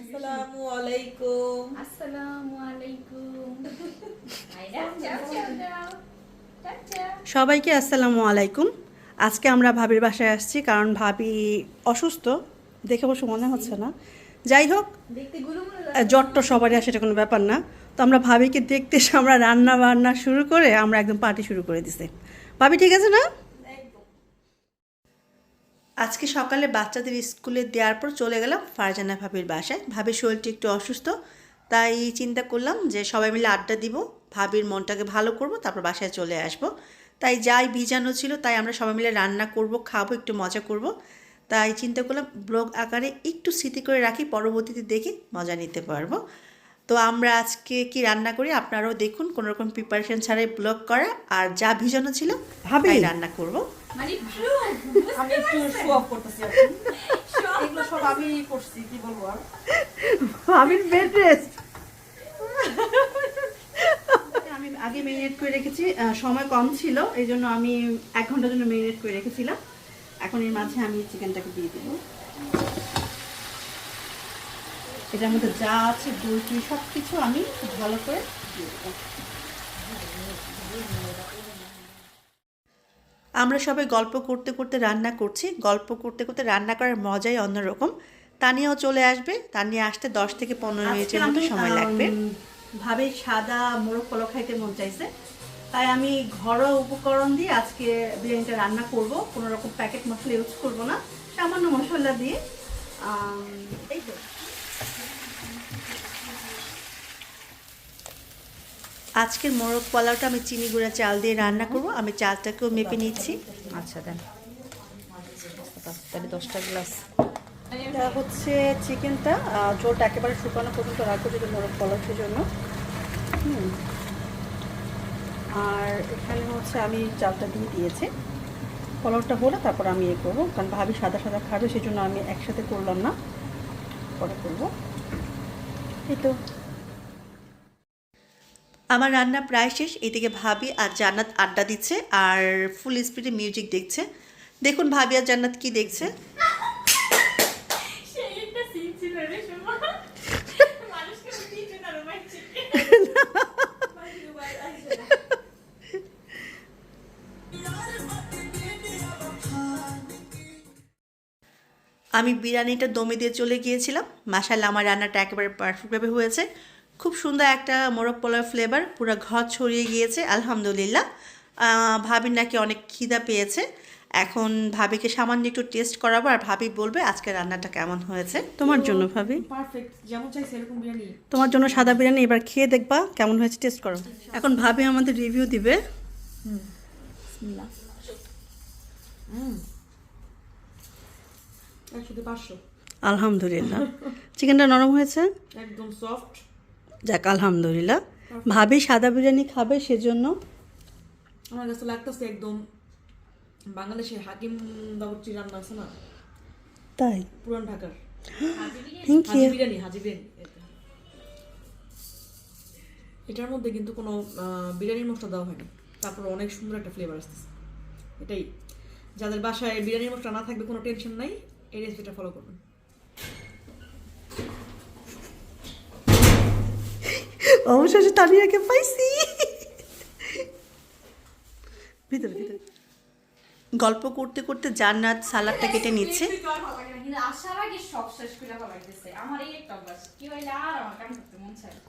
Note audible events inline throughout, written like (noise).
আসসালামু আলাইকুম। আসসালামু (laughs) সবাইকে আসসালামু আলাইকুম। আজকে আমরা ভাবির বাসায় আসছি কারণ ভাবি অসুস্থ দেখে বসে মনে হচ্ছে না। যাই হোক দেখতে জ্বর তো সবারই আসে এটা কোনো ব্যাপার না। তো আমরা ভাবিকে দেখতে এসে আমরা রান্না বান্না শুরু করে আমরা একদম পার্টি শুরু করে দিছি। ভাবি ঠিক আছে না? আজকে সকালে বাচ্চাদের স্কুলে দেওয়ার পর চলে গেলাম ফারজানা ভাবির বাসায়। ভাবির শরীরটি একটু অসুস্থ, তাই চিন্তা করলাম যে সবাই মিলে আড্ডা দিব। ভাবির মনটাকে ভালো করব, তারপর বাসায় চলে আসব। তাই যাই ভিজানো ছিল, তাই আমরা সবাই মিলে রান্না করব, খাব, একটু মজা করব। তাই চিন্তা করলাম ব্লগ আকারে একটু স্মৃতি করে রাখি, পরবর্তীতে দেখে মজা নিতে পারব। তো আমরা আজকে কি রান্না করি? আপনারাও দেখুন কোনো রকম প্রিপারেশন ছাড়াই ব্লগ করা। আর যা ভিজানো ছিল ভাবি। রান্না করব। মানে আমি একটু (laughs) শো অফ করতেছি। এগুলো সব আমি করছি কি বলব আর? ভাবির বেড রেস্ট আমি আগে মেরিনেট করে রেখেছি সময় কম ছিল এই জন্য আমি এক ঘণ্টার জন্য মেরিনেট করে রেখেছিলাম। এখন এর মাঝে আমি চিকেনটাকে দিয়ে দেবো। এটার মধ্যে যা আছে দই টুই সব কিছু আমি ভালো করে দিয়ে দেবো। আমরা সবাই গল্প করতে করতে রান্না করছি। গল্প করতে করতে রান্না করার মজাই অন্যরকম। তানিয়াও চলে আসবে। তানিয়া আসতে দশ থেকে পনেরো মিনিটের মতো সময় লাগবে। ভাবে সাদা মোরগ পোলাও খাইতে মন চাইছে। তাই আমি ঘরোয়া উপকরণ দিয়ে আজকে বিরিয়ানিটা রান্না করব। কোনো রকম প্যাকেট মশলা ইউজ করব না। সামান্য মশলা দিয়ে। এই তো। আজকের মোরগ পোলাওটা আমি চিনি গুঁড়া চাল দিয়ে রান্না করব। আমি চালটাকেও মেপে নিচ্ছি। আচ্ছা দেন। তাহলে দশটা গ্লাস। এটা হচ্ছে চিকেনটা ঝোলটা একেবারে শুকানো পর্যন্ত রাখব যেটা মোরগ পোলাও জন্য হুম। আর এখানে হচ্ছে আমি চালটা দিয়ে দিয়েছি। পোলাওটা হলে তারপর আমি ইয়ে করব। কারণ ভাবি সাদা সাদা খাবে সেই জন্য আমি একসাথে করলাম না। পরে করব। এই তো। আমার রান্না প্রায় শেষ এদিকে ভাবি আর জান্নাত আড্ডা দিচ্ছে আর ফুল স্পিডে মিউজিক দেখছে। দেখুন ভাবি আর জান্নাত কি দেখছে। আমি বিরিয়ানিটা দমে দিয়ে চলে গিয়েছিলাম। মাসাল্লাহ আমার রান্নাটা একেবারে পারফেক্টভাবে হয়েছে। খুব সুন্দর একটা মোরগ পোলার ফ্লেভার পুরো ঘর ছড়িয়ে গিয়েছে আলহামদুলিল্লাহ। ভাবির নাকি অনেক খিদা পেয়েছে। এখন ভাবিকে সামান্য একটু টেস্ট করাবো আর ভাবি বলবে আজকে রান্নাটা কেমন হয়েছে। তোমার জন্য ভাবি? পারফেক্ট যেমন চাইছি এরকম বিরিয়ানি। তোমার জন্য সাদা বিরিয়ানি এবার খেয়ে দেখবা কেমন হয়েছে টেস্ট করো। এখন ভাবি আমাদের রিভিউ দিবে। হুম। পাঁচশো। আলহামদুলিল্লাহ। চিকেনটা নরম হয়েছে? একদম সফট যাক আলহামদুলিল্লাহ। ভাবি সাদা বিরিয়ানি খাবে সেজন্য? আমার কাছে লাগতেছে একদম বাংলাদেশের হাকিম বাবুর্চি রান্না আছে না? তাই? পুরান ঢাকার। Thank you biryani Haji biryani. এটার মধ্যে কিন্তু কোনো বিরিয়ানির মশলা দেওয়া হয়নি তারপর অনেক সুন্দর একটা ফ্লেভার আসতেছে। এটাই। যাদের বাসায় বিরিয়ানির মশলা না থাকবে কোনো টেনশন নাই। এই রেসিপিটা ফলো করবেন। অবশেষে তানিয়াকে পাইছি। ভিতরে ভিতরে। গল্প করতে করতে জান্নাত সালাদটা কেটে নিচ্ছে। কিন্তু আসার আগে সব শেষ করে ভালো লাগতেছে। আমার এই একটা অভ্যাস কি হইলে আর আমার কাম করতে মন চায় না।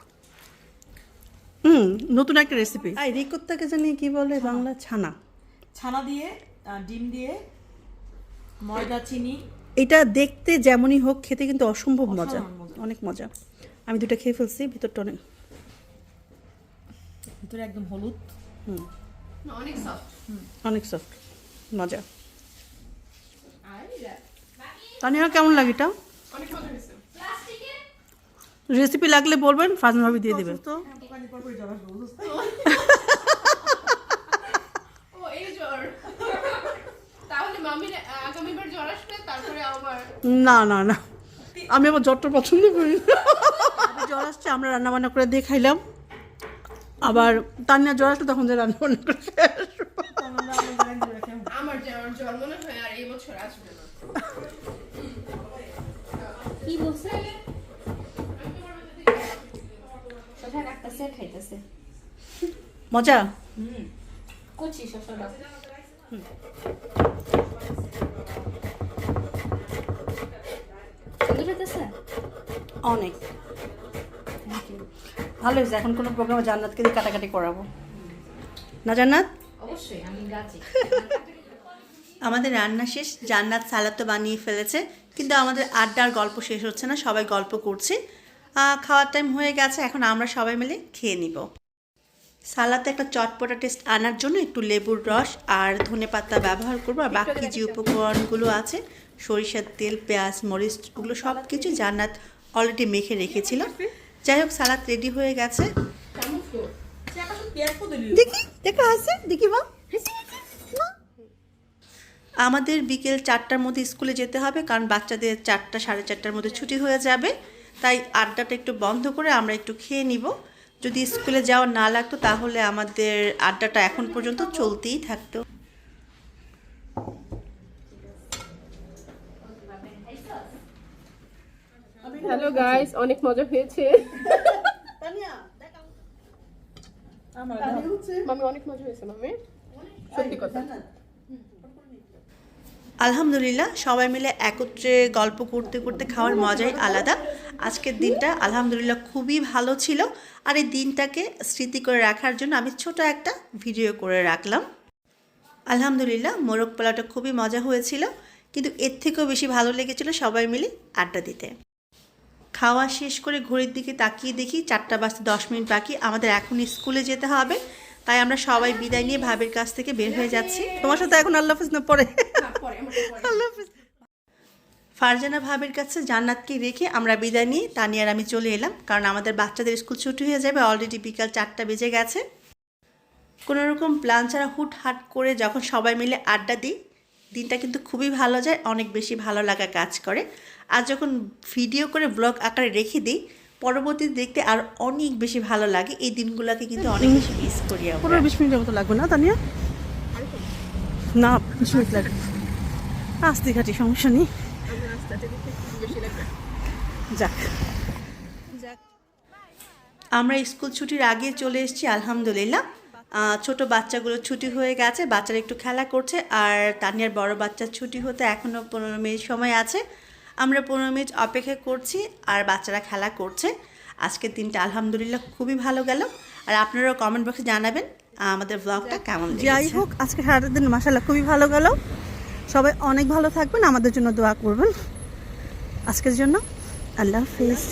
হুম নতুন একটা রেসিপি আই রিকোত্তাকে জানি কি বলে বাংলা? ছানা। ছানা দিয়ে ডিম দিয়ে ময়দা চিনি এটা দেখতে যেমনই হোক খেতে কিন্তু অসম্ভব মজা। অনেক মজা। আমি দুটো খেয়ে ফেলছি ভিতরটা অনেক ভিতরে একদম হলুদ। অনেক সফট অনেক সফট মজা। তানিয়া কেমন লাগে এটা? অনেক মজা হয়েছে। প্লাস্টিকে? রেসিপি লাগলে বলবেন ফাজন ভাবি দিয়ে দেবে তো (laughs) দোকানে পরপরই যাবে বুঝতে ও এই জ্বর তাহলে মামির আগামীবার জ্বর আসবে তারপরে আবার না না না আমি আমার জ্বরটা পছন্দ করি না। জ্বর আসছে আমরা রান্নাবান্না করে দিয়ে খাইলাম আবার না জ্বর আসলে তখন যে রান্না বান্না করে আমার জ্বর জ্বর মনে হয় আর এই বছর আসবে না। কি বলছে? মজা? হুম। হইতেছে অনেক। ভালো হয়েছে এখন কোনো প্রোগ্রামে জান্নাতকে দিয়ে কাটাকাটি করাবো। না জান্নাত? অবশ্যই আমি আমাদের রান্না শেষ জান্নাত সালাদ তো বানিয়ে ফেলেছে কিন্তু আমাদের আড্ডার গল্প শেষ হচ্ছে না সবাই গল্প করছে। খাওয়ার টাইম হয়ে গেছে এখন আমরা সবাই মিলে খেয়ে নিব। সালাতে একটা চটপটা টেস্ট আনার জন্য একটু লেবুর রস আর ধনে পাতা ব্যবহার করব। আর বাকি যে উপকরণগুলো আছে সরিষার তেল পেঁয়াজ মরিচ ওগুলো সব কিছু জান্নাত অলরেডি মেখে রেখেছিল যাই হোক সালাদ রেডি হয়ে গেছে। দেখি দেখা আছে দেখি বা আমাদের বিকেল চারটার মধ্যে স্কুলে যেতে হবে কারণ বাচ্চাদের চারটা সাড়ে চারটার মধ্যে ছুটি হয়ে যাবে। তাই আড্ডাটা একটু বন্ধ করে আমরা একটু খেয়ে নিব। যদি স্কুলে যাওয়া না লাগতো তাহলে আমাদের আড্ডাটা এখন পর্যন্ত চলতেই থাকতো। হ্যালো গাইস অনেক মজা হয়েছে। মামি অনেক মজা হয়েছে মামি। সত্যি কথা। আলহামদুলিল্লাহ, সবাই মিলে একত্রে গল্প করতে করতে খাওয়ার মজাই আলাদা। আজকের দিনটা আলহামদুলিল্লাহ খুবই ভালো ছিল আর এই দিনটাকে স্মৃতি করে রাখার জন্য আমি ছোট একটা ভিডিও করে রাখলাম। আলহামদুলিল্লাহ, মোরগ পোলাওটা খুবই মজা হয়েছিল, কিন্তু এর থেকেও বেশি ভালো লেগেছিল সবাই মিলে আড্ডা দিতে। খাওয়া শেষ করে ঘড়ির দিকে তাকিয়ে দেখি চারটা বাজতে দশ মিনিট বাকি, আমাদের এখন স্কুলে যেতে হবে, তাই আমরা সবাই বিদায় নিয়ে ভাবের কাছ থেকে বের হয়ে যাচ্ছি। তোমার সাথে এখন আল্লাহ হাফিজ না পরে? ফারজানা ভাবের কাছে জান্নাতকে রেখে আমরা বিদায় নিয়ে তানিয়ার আমি চলে এলাম কারণ আমাদের বাচ্চাদের স্কুল ছুটি হয়ে যাবে অলরেডি বিকাল চারটা বেজে গেছে। কোনো রকম প্ল্যান ছাড়া হুট হাট করে যখন সবাই মিলে আড্ডা দিই দিনটা কিন্তু খুবই ভালো যায় অনেক বেশি ভালো লাগা কাজ করে। আর যখন ভিডিও করে ব্লগ আকারে রেখে দিই পরবর্তী দেখতে আর অনেক বেশি ভালো লাগে। এই দিনগুলোকে কিন্তু অনেক বেশি মিস করি আমরা। পনেরো বিশ মিনিটের মতো লাগবে না তানিয়া? না বিশ মিনিট লাগবে। আসতে ঘাটি সমস্যা নেই। যাক। আমরা স্কুল ছুটির আগে চলে এসেছি আলহামদুলিল্লাহ। ছোট বাচ্চাগুলো ছুটি হয়ে গেছে বাচ্চারা একটু খেলা করছে আর তানিয়ার বড় বাচ্চার ছুটি হতে এখনও পনেরো মিনিট সময় আছে। আমরা পনেরো মিনিট অপেক্ষা করছি আর বাচ্চারা খেলা করছে। আজকের দিনটা আলহামদুলিল্লাহ খুবই ভালো গেল। আর আপনারাও কমেন্ট বক্সে জানাবেন আমাদের ব্লগটা কেমন যাই হোক আজকে সারাটা দিন মাসাল্লাহ খুবই ভালো গেল। সবাই অনেক ভালো থাকবেন আমাদের জন্য দোয়া করবেন। আজকের জন্য আল্লাহ হাফিজ।